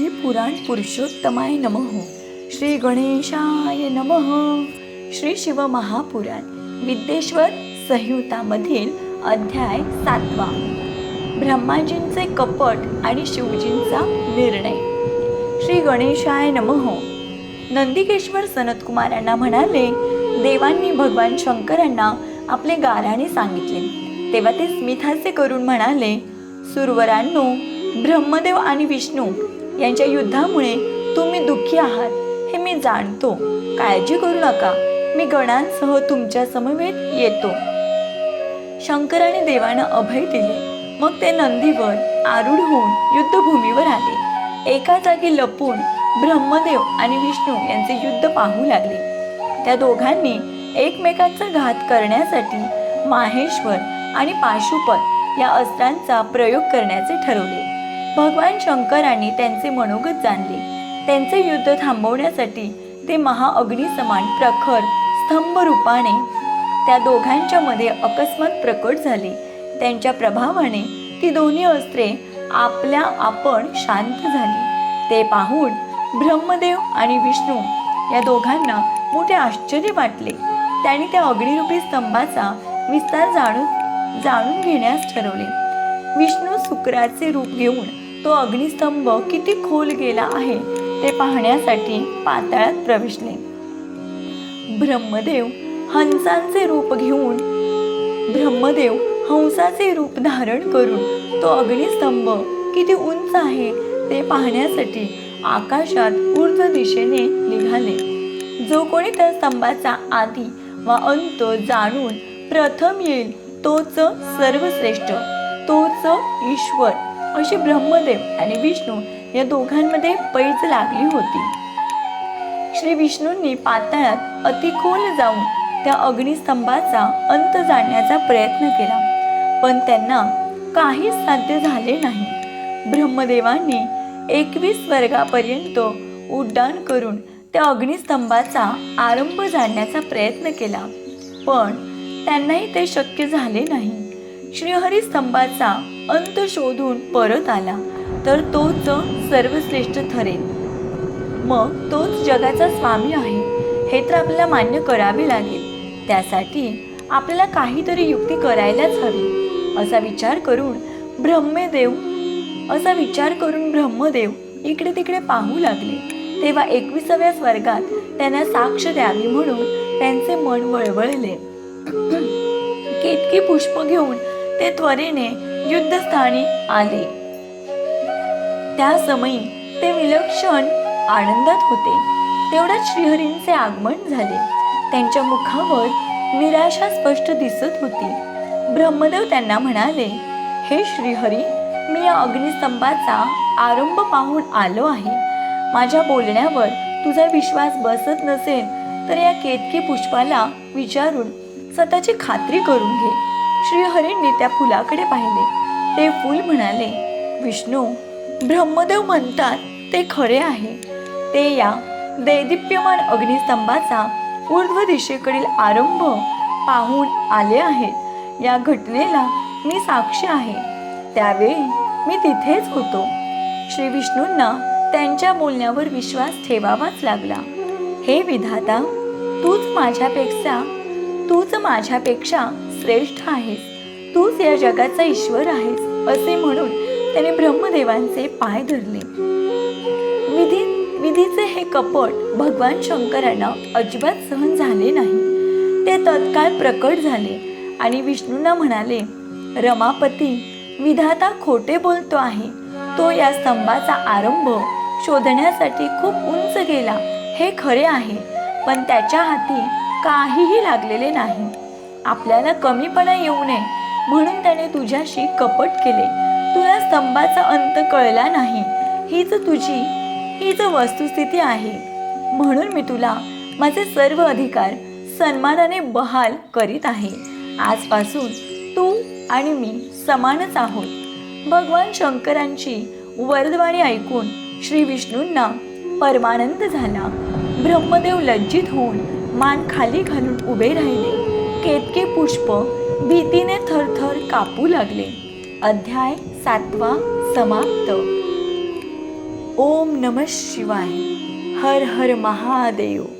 श्री पुराण पुरुषोत्तमाय नम. श्री गणेशाय नमः. श्री शिव महापुराण विद्येश्वर संहितामधील अध्याय सातवा. ब्रह्माजींचे कपट आणि शिवजींचा निर्णय. श्री गणेशाय नमः. नंदिकेश्वर सनतकुमारांना म्हणाले देवांनी भगवान शंकरांना आपले गाराणे सांगितले. तेव्हा ते स्मिताचे करून म्हणाले सुरवरांनो ब्रह्मदेव आणि विष्णू यांच्या युद्धामुळे तुम्ही दुःखी आहात हे मी जाणतो. काळजी करू नका. मी गणांसह तुमच्या समवेत येतो. शंकराने देवानं अभय दिले. मग ते नंदीवर आरूढ होऊन युद्धभूमीवर आले. एका जागी लपून ब्रह्मदेव आणि विष्णू यांचे युद्ध पाहू लागले. त्या दोघांनी एकमेकांचा घात करण्यासाठी माहेश्वर आणि पाशुपत या अस्त्रांचा प्रयोग करण्याचे ठरवले. भगवान शंकरांनी त्यांचे मनोगत जाणले. त्यांचे युद्ध थांबवण्यासाठी ते महाअग्निसमान प्रखर स्तंभ रूपाने त्या दोघांच्या मध्ये अकस्मात प्रकट झाले. त्यांच्या प्रभावाने ती दोन्ही अस्त्रे आपल्या आपण शांत झाली. ते पाहून ब्रह्मदेव आणि विष्णू या दोघांना मोठे आश्चर्य वाटले. त्यांनी त्या अग्निरूपी स्तंभाचा विस्तार जाणून जाणून घेण्यास ठरवले. विष्णू शुक्राचे रूप घेऊन तो अग्निस्तंभ किती खोल गेला आहे ते पाहण्यासाठी पाताळात प्रवेशले. ब्रह्मदेव हंसांचे रूप घेऊन ब्रह्मदेव हंसाचे रूप धारण करून तो अग्निस्तंभ किती उंच आहे ते पाहण्यासाठी आकाशात ऊर्ध्व दिशेने निघाले. जो कोणी त्या स्तंभाचा आधी व अंत जाणून प्रथम येईल तोच सर्वश्रेष्ठ. तोच ईश्वर अशी ब्रह्मदेव आणि विष्णू या दोघांमध्ये पैज लागली होती. श्री विष्णूंनी पाताळात अतिखोल जाऊन त्या अग्निस्तंभाचा अंत जाणण्याचा प्रयत्न केला. पण त्यांना काहीच साध्य झाले नाही. ब्रह्मदेवांनी एकवीस वर्गापर्यंत उड्डाण करून त्या अग्निस्तंभाचा आरंभ जाणण्याचा प्रयत्न केला. पण त्यांनाही ते शक्य झाले नाही. श्रीहरी स्तंभाचा अंत शोधून परत आला तर तोच सर्वश्रेष्ठ ठरेल. मग तोच जगाचा स्वामी आहे हे तर आपल्याला मान्य करावे लागेल. त्यासाठी आपल्याला काहीतरी युक्ती करायलाच हवी असा विचार करून ब्रह्मदेव असा विचार करून ब्रह्मदेव इकडे तिकडे पाहू लागले. तेव्हा एकविसाव्या स्वर्गात त्यांना साक्ष द्यावी म्हणून त्यांचे मन वळवळले. केतकी पुष्प घेऊन ते त्वरेने युद्धस्थानी आले. त्या समयी ते विलक्षण आनंदात होते. तेवढ्यात श्रीहरींचे आगमन झाले. त्यांच्या मुखावर निराशा स्पष्ट दिसत होती. ब्रह्मदेव त्यांना म्हणाले हे श्रीहरी मी या अग्निस्तंभाचा आरंभ पाहून आलो आहे. माझ्या बोलण्यावर तुझा विश्वास बसत नसेल तर या केतकी पुष्पाला विचारून स्वतःची खात्री करून घे. श्रीहरींनी त्या फुलाकडे पाहिले. ते फूल म्हणाले विष्णू ब्रह्मदेव म्हणतात ते खरे आहे. ते या दैदिप्यमान अग्निस्तंभाचा ऊर्ध्व दिशेकडील आरंभ पाहून आले आहेत. या घटनेला मी साक्षी आहे. त्यावेळी मी तिथेच होतो. श्री विष्णूंना त्यांच्या बोलण्यावर विश्वास ठेवावाच लागला. हे विधाता तूच माझ्यापेक्षा तूच माझ्यापेक्षा श्रेष्ठ आहेस. तूच या जगाचा ईश्वर आहेस असे म्हणून त्याने ब्रह्मदेवांचे पाय धरले. विधी विधीचे हे कपट भगवान शंकरांना अजिबात सहन झाले नाही. ते तत्काळ प्रकट झाले आणि विष्णूंना म्हणाले रमापती विधाता खोटे बोलतो आहे. तो या स्तंभाचा आरंभ शोधण्यासाठी खूप उंच गेला. हे खरे आहे पण त्याच्या हाती काहीही लागलेले नाही. आपल्याला कमीपणा येऊ नये म्हणून त्याने तुझ्याशी कपट केले. तुला स्तंभाचा अंत कळला नाही. हीच तुझी हीच वस्तुस्थिती आहे. म्हणून मी तुला माझे सर्व अधिकार सन्मानाने बहाल करीत आहे. आजपासून तू आणि मी समानच आहोत. भगवान शंकरांची वरदवाणी ऐकून श्री विष्णूंना परमानंद झाला. ब्रह्मदेव लज्जित होऊन मान खाली घालून उभे राहिले. केतके पुष्प भीतीने थरथर कापू लागले. अध्याय सातवा समाप्त. ओम नम शिवाय. हर हर महादेव.